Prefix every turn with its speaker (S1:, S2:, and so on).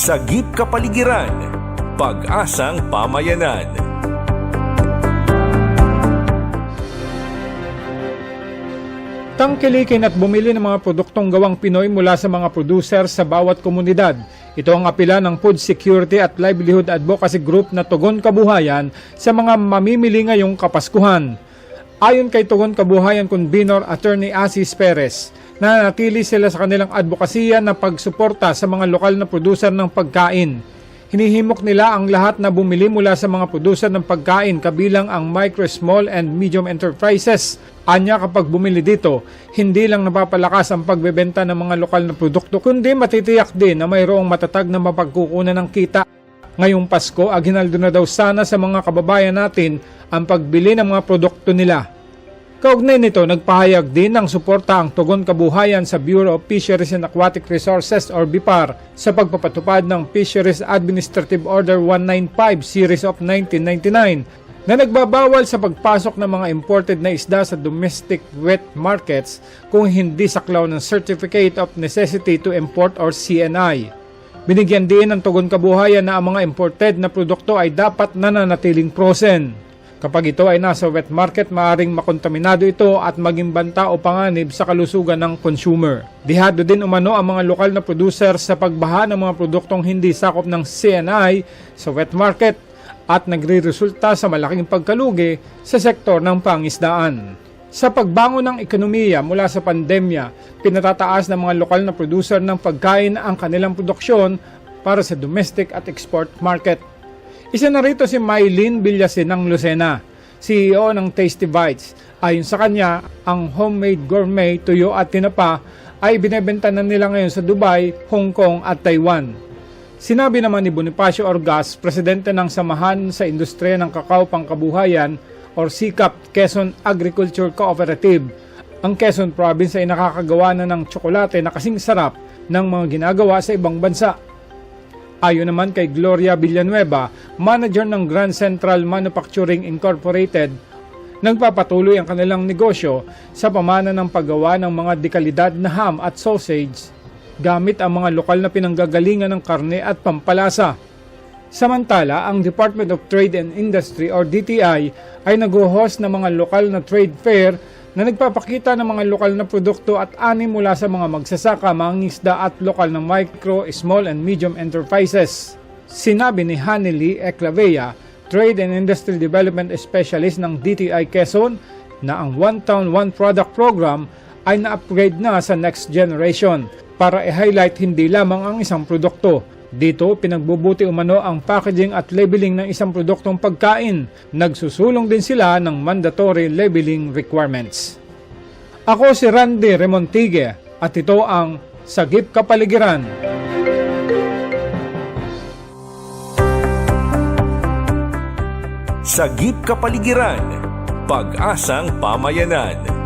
S1: Sagip Kapaligiran, Pag-asang Pamayanan.
S2: Tangkilikin at bumili ng mga produktong gawang Pinoy mula sa mga producer sa bawat komunidad. Ito ang apela ng Food Security at Livelihood Advocacy Group na Tugon Kabuhayan sa mga mamimili ngayong Kapaskuhan. Ayon kay Tugon Kabuhayan Convenor Attorney Asis Perez, nanatili sila sa kanilang advokasya na pagsuporta sa mga lokal na producer ng pagkain. Hinihimok nila ang lahat na bumili mula sa mga producer ng pagkain kabilang ang micro, small and medium enterprises. Anya kapag bumili dito, hindi lang napapalakas ang pagbebenta ng mga lokal na produkto kundi matitiyak din na mayroong matatag na mapagkukunan ng kita. Ngayong Pasko, aginaldo na daw sana sa mga kababayan natin ang pagbili ng mga produkto nila. Kaugnay nito, nagpahayag din ng suporta ang Tugon Kabuhayan sa Bureau of Fisheries and Aquatic Resources or BIPAR sa pagpapatupad ng Fisheries Administrative Order 195 Series of 1999 na nagbabawal sa pagpasok ng mga imported na isda sa domestic wet markets kung hindi saklaw ng Certificate of Necessity to Import or CNI. Binigyan din ng Tugon Kabuhayan na ang mga imported na produkto ay dapat nananatiling frozen. Kapag ito ay nasa wet market, maaring makontaminado ito at maging banta o panganib sa kalusugan ng consumer. Dihado din umano ang mga lokal na producer sa pagbaha ng mga produktong hindi sakop ng CNI sa wet market at nagre-resulta sa malaking pagkalugi sa sektor ng pangisdaan. Sa pagbangon ng ekonomiya mula sa pandemya, pinatataas ng mga lokal na producer ng pagkain ang kanilang produksyon para sa domestic at export market. Isa na rito si Mylene Villasin ng Lucena, CEO ng Tasty Bites. Ayon sa kanya, ang homemade gourmet tuyo at tinapa ay binebenta na nila ngayon sa Dubai, Hong Kong at Taiwan. Sinabi naman ni Bonifacio Orgas, presidente ng Samahan sa Industriya ng Kakao Pangkabuhayan or SICAP Quezon Agriculture Cooperative. Ang Quezon Province ay nakakagawa na ng tsokolate na kasing sarap ng mga ginagawa sa ibang bansa. Ayon naman kay Gloria Villanueva, manager ng Grand Central Manufacturing Incorporated, nagpapatuloy ang kanilang negosyo sa pamana ng paggawa ng mga dekalidad na ham at sausage gamit ang mga lokal na pinanggagalingan ng karne at pampalasa. Samantala, ang Department of Trade and Industry or DTI ay nag-host ng mga lokal na trade fair na nagpapakita ng mga lokal na produkto at ani mula sa mga magsasaka, mangingisda at lokal ng micro, small and medium enterprises. Sinabi ni Hanily Eclavea, Trade and Industry Development Specialist ng DTI Quezon, na ang One Town One Product Program ay na-upgrade na sa next generation para i-highlight hindi lamang ang isang produkto, dito, pinagbubuti umano ang packaging at labeling ng isang produktong pagkain. Nagsusulong din sila ng mandatory labeling requirements. Ako si Randy Remontigue at ito ang Sagip Kapaligiran.
S1: Sagip Kapaligiran, Pag-asang Pamayanan.